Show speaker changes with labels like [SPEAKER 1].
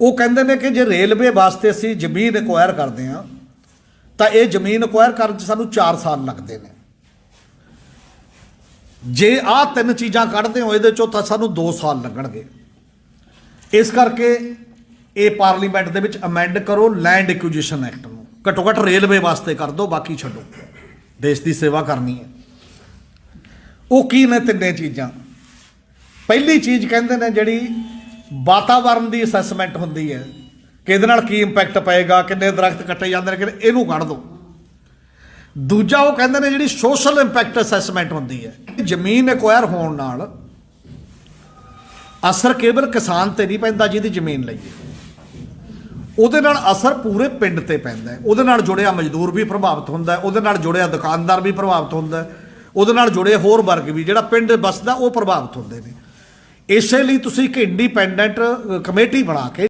[SPEAKER 1] ਉਹ ਕਹਿੰਦੇ ਨੇ ਕਿ ਜੇ ਰੇਲਵੇ ਵਾਸਤੇ ਅਸੀਂ ਜ਼ਮੀਨ ਐਕਵਾਇਰ ਕਰਦੇ ਹਾਂ, ਤਾਂ ਇਹ ਜ਼ਮੀਨ ਐਕਵਾਇਰ ਕਰਨ 'ਚ ਸਾਨੂੰ 4 ਸਾਲ ਲੱਗਦੇ ਨੇ। ਜੇ ਆਹ ਤਿੰਨ ਚੀਜ਼ਾਂ ਕੱਢਦੇ ਹੋ ਇਹਦੇ ਚੋਂ ਤਾਂ ਸਾਨੂੰ 2 ਸਾਲ ਲੱਗਣਗੇ। ਇਸ ਕਰਕੇ ਇਹ ਪਾਰਲੀਮੈਂਟ ਦੇ ਵਿੱਚ ਅਮੈਂਡ ਕਰੋ ਲੈਂਡ ਐਕੁਜੀਸ਼ਨ ਐਕਟ ਨੂੰ। ਘੱਟੋ ਘੱਟ ਰੇਲਵੇ ਵਾਸਤੇ ਕਰ ਦਿਓ ਬਾਕੀ ਛੱਡੋ। ਦੇਸ਼ ਦੀ ਸੇਵਾ ਕਰਨੀ ਹੈ। ਉਹ ਕੀ ਨੇ ਤਿੰਨੇ ਚੀਜ਼ਾਂ? ਪਹਿਲੀ ਚੀਜ਼ ਕਹਿੰਦੇ ਨੇ ਜਿਹੜੀ ਵਾਤਾਵਰਣ ਦੀ ਅਸੈਸਮੈਂਟ ਹੁੰਦੀ ਹੈ ਕਿ ਇਹਦੇ ਨਾਲ ਕੀ ਇੰਪੈਕਟ ਪਏਗਾ, ਕਿੰਨੇ ਦਰਖਤ ਕੱਟੇ ਜਾਂਦੇ ਨੇ ਕਿ ਇਹਨੂੰ ਕੱਢ ਦਿਓ ਦੂਜਾ ਉਹ ਕਹਿੰਦੇ ਨੇ ਜਿਹੜੀ ਸੋਸ਼ਲ ਇੰਪੈਕਟ ਅਸੈਸਮੈਂਟ ਹੁੰਦੀ ਹੈ ਜ਼ਮੀਨ ਐਕਵਾਇਰ ਹੋਣ ਨਾਲ ਅਸਰ ਕੇਵਲ ਕਿਸਾਨ ਤੇ ਨਹੀਂ ਪੈਂਦਾ ਜਿਹਦੀ ਜ਼ਮੀਨ ਲਈ ਹੈ। ਉਹਦੇ ਨਾਲ ਅਸਰ ਪੂਰੇ ਪਿੰਡ ਤੇ ਪੈਂਦਾ ਹੈ। ਉਹਦੇ ਨਾਲ ਜੁੜਿਆ ਮਜ਼ਦੂਰ ਵੀ ਪ੍ਰਭਾਵਿਤ ਹੁੰਦਾ ਹੈ। ਉਹਦੇ ਨਾਲ ਜੁੜਿਆ ਦੁਕਾਨਦਾਰ ਵੀ ਪ੍ਰਭਾਵਿਤ ਹੁੰਦਾ ਹੈ। ਉਹਦੇ ਨਾਲ ਜੁੜੇ ਹੋਰ ਵਰਗ ਵੀ, ਜਿਹੜਾ ਪਿੰਡ ਬਸਦਾ ਉਹ ਪ੍ਰਭਾਵਿਤ ਹੁੰਦੇ ਨੇ। ਇਸੇ ਲਈ ਤੁਸੀਂ ਇੱਕ ਇੰਡੀਪੈਂਡੈਂਟ ਕਮੇਟੀ ਬਣਾ ਕੇ